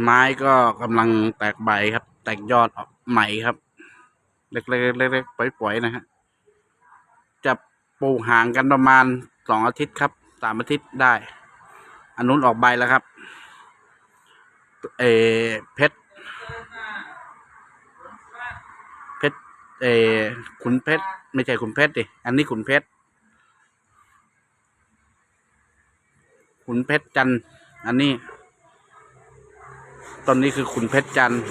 ไม้ก็กำลังแตกใบครับ แตกยอดออกใหม่ครับ เล็กๆเล็กๆปล่อยๆนะฮะจะปลูกห่างกันประมาณสองอาทิตย์ครับสามอาทิตย์ได้อันนู้นออกใบแล้วครับ เอเพชรเพชรเอขุนเพชรไม่ใช่ขุนเพชรดิอันนี้ขุนเพชรขุนเพชรจันอันนี้ ต้นนี้คือขุนเพชรจันทร์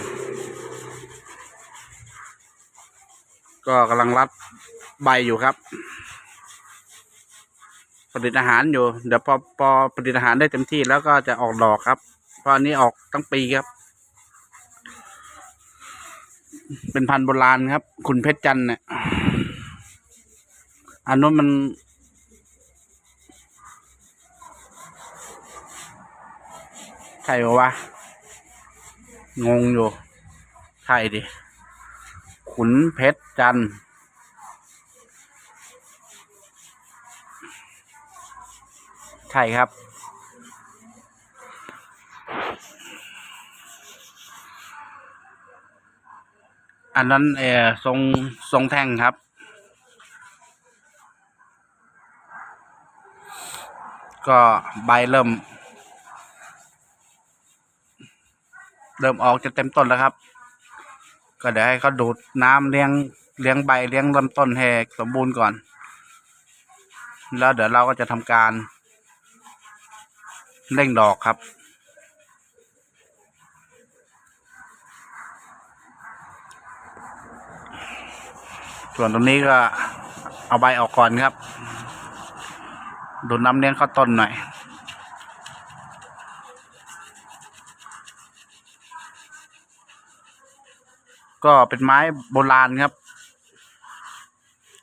ก็กำลังรัดใบอยู่ครับ ผลิตอาหารอยู่ เดี๋ยวพอพอผลิตอาหารได้เต็มที่แล้วก็จะออกดอกครับ เพราะอันนี้ออกทั้งปีครับ เป็นพันธุ์โบราณครับ ขุนเพชรจันทร์เนี่ยอันนู้นมันใช่ปะวะ งงอยู่ ใช่ดิ ขุนเพชรจันใช่ครับ อันนั้นเออทรงทรงแท่งครับ ก็ใบเริ่ม เริ่มออกจะเต็มต้นแล้วครับ ก็เดี๋ยวให้เขาดูดน้ำเลี้ยงเลี้ยงใบเลี้ยงลำต้นให้สมบูรณ์ก่อน แล้วเดี๋ยวเราก็จะทำการเร่งดอกครับส่วนตรงนี้ก็เอาใบออกก่อนครับดูดน้ำเลี้ยงเข้าต้นหน่อย ก็เป็นไม้โบราณครับ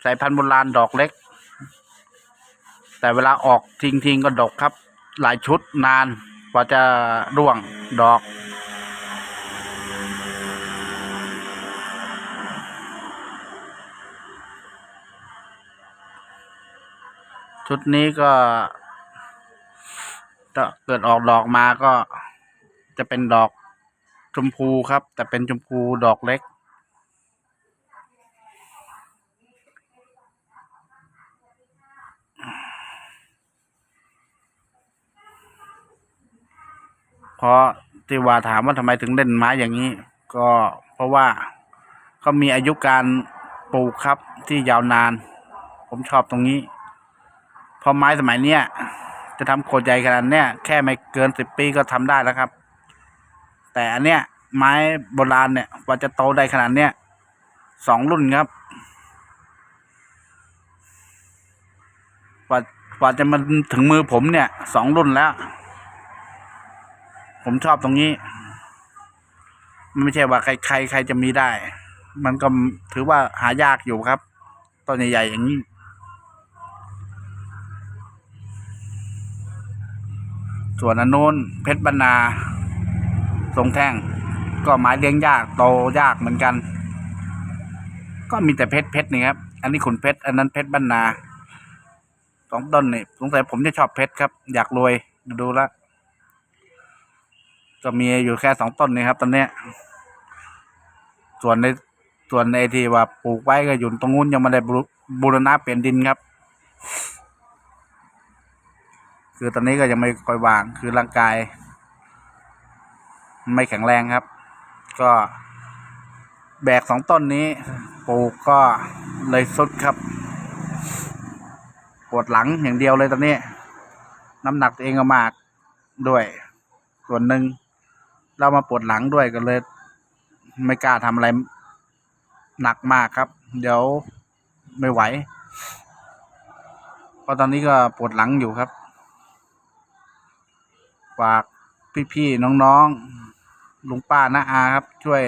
สายพันธุ์โบราณดอกเล็ก แต่เวลาออกทิ้งๆก็ดกครับ หลายชุดนานกว่าจะร่วงดอกชุดนี้ก็ถ้าเกิดออกดอกมาก็จะเป็นดอก มพูครับ แต่เป็นชมพูดอกเล็ก เพราะที่ว่าถามว่าทำไมถึงเล่นไม้อย่างนี้ ก็เพราะว่าเขามีอายุการปลูกครับที่ยาวนาน ผมชอบตรงนี้ เพราะไม้สมัยเนี้ยจะทำโคตรใหญ่ขนาดเนี้ยแค่ไม่เกินสิบปีก็ทำได้แล้วครับ แต่อันเนี้ยไม้โบราณเนี่ยกว่าจะโตได้ขนาดเนี้ยสองรุ่นครับกว่ากว่าจะมาถึงมือผมเนี่ยสองรุ่นแล้ว ผมชอบตรงนี้มันไม่ใช่ว่าใครใครใครจะมีได้ มันก็ถือว่าหายากอยู่ครับต้นใหญ่ๆอย่างนี้ส่วนอันนู้นเพชรบรรณา ทรงแท่ง ก็ไม้เลี้ยงยากโตยากเหมือนกัน ก็มีแต่เพชรเพชรนี่ครับ อันนี้ขุนเพชรอันนั้นเพชรบรรณาสองต้นนี่สงสัยผมจะชอบเพชรครับ อยากรวยดูลวก็มีอยู่แค่สองต้นนี่ครับ ตอนเนี้ย ส่วนในส่วนในที่ว่าปลูกไว้ก็อยู่ตรงนู้นยังไม่ได้บูรบูรณะเปลี่ยนดินครับ คือตอนนี้ก็ยังไม่ค่อยวางคือร่างกาย ไม่แข็งแรงครับ ก็แบกสองต้นนี้ปลูกก็เลยสุดครับ ปวดหลังอย่างเดียวเลยตอนนี้ น้ำหนักตัวเองก็มากด้วย ส่วนหนึ่งเรามาปวดหลังด้วยก็เลย ไม่กล้าทำอะไรหนักมากครับ เดี๋ยวไม่ไหวเพราะตอนนี้ก็ปวดหลังอยู่ครับ ฝากพี่ๆน้องๆ ลุงป้าน้าอาครับ ช่วย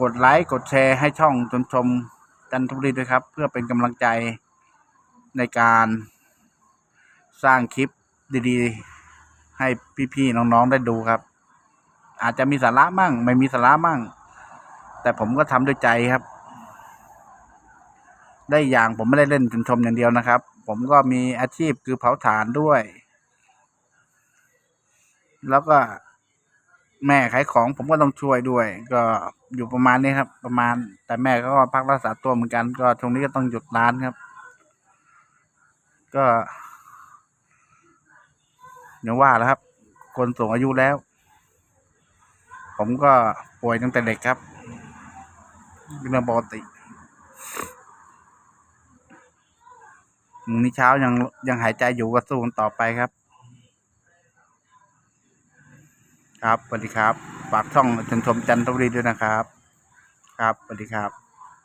กดไลค์กดแชร์ให้ช่องจนชมจันทบุรีด้วยครับ เพื่อเป็นกำลังใจในการสร้างคลิปดีๆ ให้พี่ๆน้องๆได้ดูครับ อาจจะมีสาระมั่ง ไม่มีสาระมั่ง แต่ผมก็ทำด้วยใจครับ ได้อย่างผมไม่ได้เล่นจนชมอย่างเดียวนะครับ ผมก็มีอาชีพคือเผาถ่านด้วย แล้วก็ แม่ขายของผมก็ต้องช่วยด้วย ก็อยู่ประมาณนี้ครับ ประมาณ แต่แม่ก็พักรักษาตัวเหมือนกัน ก็ช่วงนี้ก็ต้องหยุดร้านครับ ก็อย่างว่าแล้วครับ คนสูงอายุแล้ว ผมก็ป่วยตั้งแต่เด็กครับเป็นเรื่องปกติมื้อนี้เช้ายังยังหายใจอยู่ก็สู้กันต่อไปครับ ครับสวัสดีครับฝากช่องชนชมจันทบุรีด้วยนะครับ ครับสวัสดีครับ